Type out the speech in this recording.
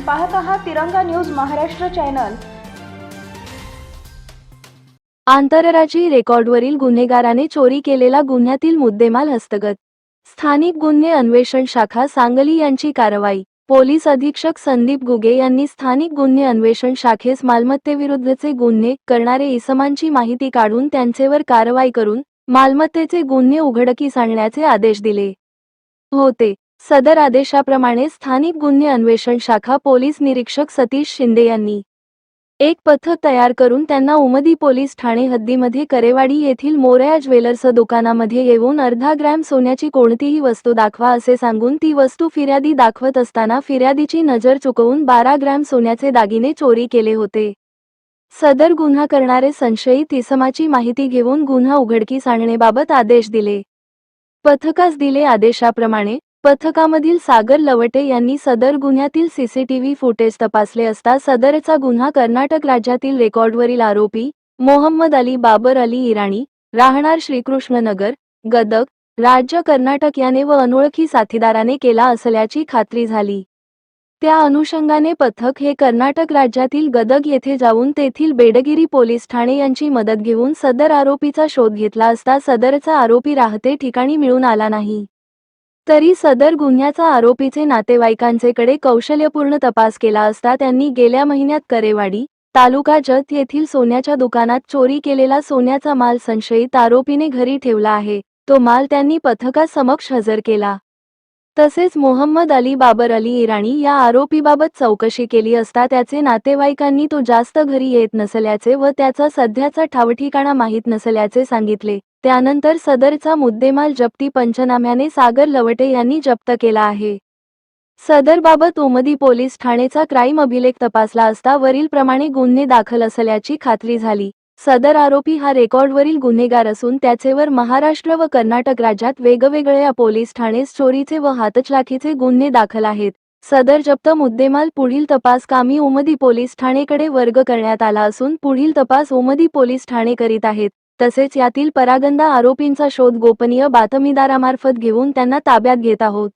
पाहत आहात Tiranga news Maharashtra channel. आंतरराज्यीय रेकॉर्डवरील गुन्हेगाराने चोरी केलेला गुन्ह्यातील मुद्देमाल हस्तगत. स्थानिक गुन्हे अन्वेषण शाखा सांगली यांची कारवाई. पोलीस अधीक्षक संदीप गुगे यांनी स्थानिक गुन्हे अन्वेषण शाखेस मालमत्तेविरुद्धचे गुन्हे करणारे इसमांची माहिती काढून त्यांचेवर कारवाई करून मालमत्तेचे गुन्हे उघडकीस आणण्याचे आदेश दिले होते. सदर आदेशाप्रमाणे स्थानिक गुन्हे अन्वेषण शाखा पोलीस निरीक्षक सतीश शिंदे यांनी एक पथक तयार करून त्यांना उमदी पोलीस ठाणे हद्दीमध्ये करेवाडी येथील मोरया ज्वेलर्स दुकानामध्ये येऊन अर्धा ग्रॅम सोन्याची कोणतीही वस्तू दाखवा असे सांगून ती वस्तू फिर्यादी दाखवत असताना फिर्यादीची नजर चुकवून बारा ग्रॅम सोन्याचे दागिने चोरी केले होते. सदर गुन्हा करणारे संशयित इसमाची माहिती घेऊन गुन्हा उघडकीस आणण्याबाबत आदेश दिले. पथकास दिले आदेशाप्रमाणे पथकामधील सागर लवटे यांनी सदर गुन्ह्यातील सीसीटीव्ही फुटेज तपासले असता सदरचा गुन्हा कर्नाटक राज्यातील रेकॉर्डवरील आरोपी मोहम्मद अली बाबर अली इराणी राहणार श्रीकृष्णनगर गदक राज्य कर्नाटक याने व अनोळखी साथीदाराने केला असल्याची खात्री झाली. त्या अनुषंगाने पथक हे कर्नाटक राज्यातील गदग येथे जाऊन तेथील बेडगिरी पोलीस ठाणे यांची मदत घेऊन सदर आरोपीचा शोध घेतला असता सदरचा आरोपी राहते ठिकाणी मिळून आला नाही. तरी सदर गुन्ह्याचा आरोपीचे नातेवाईकांचेकडे कौशल्यपूर्ण तपास केला असता त्यांनी गेल्या महिन्यात करेवाडी तालुका जत येथील सोन्याच्या दुकानात चोरी केलेला सोन्याचा माल संशयित आरोपीने घरी ठेवला आहे. तो माल त्यांनी पथकासमक्ष हजर केला. तसेच मोहम्मद अली बाबर अली इराणी या आरोपीबाबत चौकशी केली असता त्याचे नातेवाईकांनी तो जास्त घरी येत नसल्याचे व त्याचा सध्याचा ठावठिकाणा माहीत नसल्याचे सांगितले. त्यानंतर सदरचा मुद्देमाल जप्ती पंचनाम्याने सागर लवटे यांनी जप्त केला आहे. सदरबाबत उमदी पोलीस ठाणेचा क्राईम अभिलेख तपासला असता वरीलप्रमाणे गुन्हे दाखल असल्याची खात्री झाली. सदर आरोपी हा रेकॉर्डवरील गुन्हेगार असून त्याचेवर महाराष्ट्र व कर्नाटक राज्यात वेगवेगळ्या पोलीस ठाणेस चोरीचे व हातचलाखीचे गुन्हे दाखल आहेत. सदर जप्त मुद्देमाल पुढील तपास कामी उमदी पोलीस ठाणेकडे वर्ग करण्यात आला असून पुढील तपास उमदी पोलीस ठाणे करीत आहेत. तसेच यातील परागंदा आरोपींचा शोध गोपनीय बातमीदारामार्फत घेऊन त्यांना ताब्यात घेत आहोत.